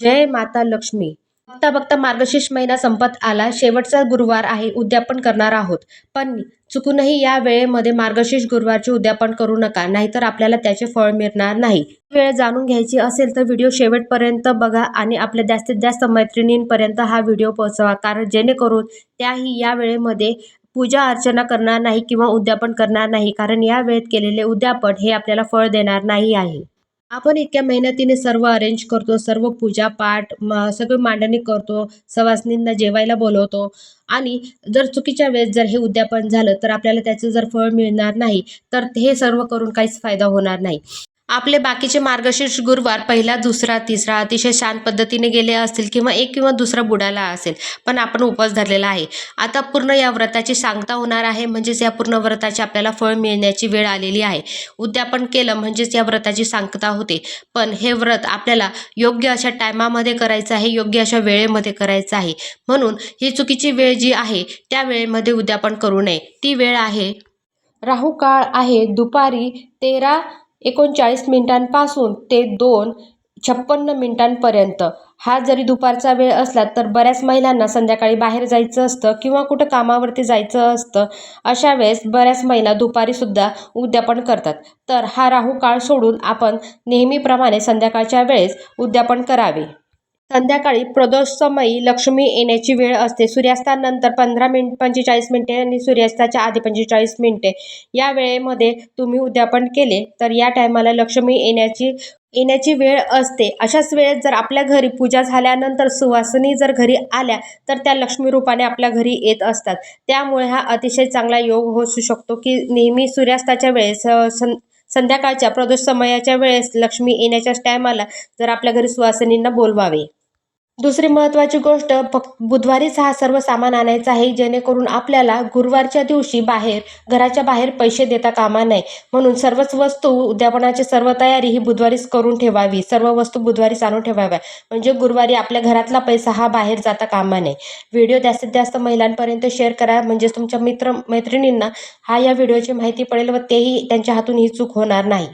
जय माता लक्ष्मी. बघता बघता मार्गशीर्ष महिना संपत आला. शेवटचा गुरुवार आहे उद्यापन करणार आहोत. पण चुकूनही या वेळेमध्ये मार्गशीर्ष गुरुवारचे उद्यापन करू नका नाहीतर आपल्याला त्याचे फळ मिळणार नाही. वेळ जाणून घ्यायची असेल तर व्हिडिओ शेवटपर्यंत बघा आणि आपल्या जास्तीत जास्त मैत्रिणींपर्यंत हा व्हिडिओ पोहोचवा कारण जेणेकरून त्याही या वेळेमध्ये पूजा अर्चना करणार नाही किंवा उद्यापन करणार नाही कारण या वेळेत केलेले उद्यापन हे आपल्याला फळ देणार नाही आहे. आपण इतक्या मेहनतीने सर्व अरेंज करतो सर्व पूजा पाठ म सगळी मांडणी करतो सवासनींना जेवायला बोलवतो आणि जर चुकीच्या वेळेस जर हे उद्यापन झालं तर आपल्याला त्याचं जर फळ मिळणार नाही तर हे सर्व करून काहीच फायदा होणार नाही. आपले बाकीचे मार्गशीर्ष गुरुवार पहिला दुसरा तिसरा अतिशय शांत पद्धतीने गेले असतील किंवा एक किंवा दुसरा बुडाला असेल पण आपण उपवास धरलेला आहे. आता पूर्ण या व्रताची सांगता होणार आहे म्हणजेच या पूर्ण व्रताची आपल्याला फळ मिळण्याची वेळ आलेली आहे. उद्यापन केलं म्हणजेच या व्रताची सांगता होते. पण हे व्रत आपल्याला योग्य अशा टायमामध्ये करायचं आहे योग्य अशा वेळेमध्ये करायचं आहे. म्हणून ही चुकीची वेळ जी आहे त्या वेळेमध्ये उद्यापन करू नये. ती वेळ आहे राहू काळ आहे दुपारी तेरा एकोणचाळीस मिनिटांपासून ते दोन छप्पन्न मिनिटांपर्यंत. हा जरी दुपारचा वेळ असला तर बऱ्याच महिलांना संध्याकाळी बाहेर जायचं असतं किंवा कुठं कामावरती जायचं असतं अशा वेळेस बऱ्याच महिला दुपारीसुद्धा उद्यापन करतात. तर हा राहू काळ सोडून आपण नेहमीप्रमाणे संध्याकाळच्या वेळेस उद्यापन करावे. संध्याकाळी प्रदोषसमयी लक्ष्मी येण्याची वेळ असते. सूर्यास्तानंतर पंधरा मिनिट पंचेचाळीस मिनिटे आणि सूर्यास्ताच्या आधी पंचेचाळीस मिनिटे. या वेळेमध्ये तुम्ही उद्यापन केले तर या टायमाला लक्ष्मी येण्याची येण्याची वेळ असते. अशाच वेळेत जर आपल्या घरी पूजा झाल्यानंतर सुवासिनी जर घरी आल्या तर त्या लक्ष्मी रूपाने आपल्या घरी येत असतात. त्यामुळे हा अतिशय चांगला योग होऊ शकतो की नेहमी सूर्यास्ताच्या वेळेस सं संध्याकाळच्या प्रदोष समयाच्या वेळेस लक्ष्मी येण्याच्याच टायमाला जर आपल्या घरी सुवासिनींना बोलवावे. दुसरी महत्त्वाची गोष्ट फक्त बुधवारीच हा सर्व सामान आणायचा आहे जेणेकरून आपल्याला गुरुवारच्या दिवशी बाहेर घराच्या बाहेर पैसे देता कामा नये. म्हणून सर्वच वस्तू उद्यापनाची सर्व तयारी ही बुधवारीच करून ठेवावी. सर्व वस्तू बुधवारीच आणून ठेवाव्या. म्हणजे गुरुवारी आपल्या घरातला पैसा हा बाहेर जाता कामा नये. व्हिडिओ जास्तीत जास्त महिलांपर्यंत शेअर करा. म्हणजेच तुमच्या मित्र मैत्रिणींना हा या व्हिडिओची माहिती पडेल व तेही त्यांच्या हातून ही चूक होणार नाही.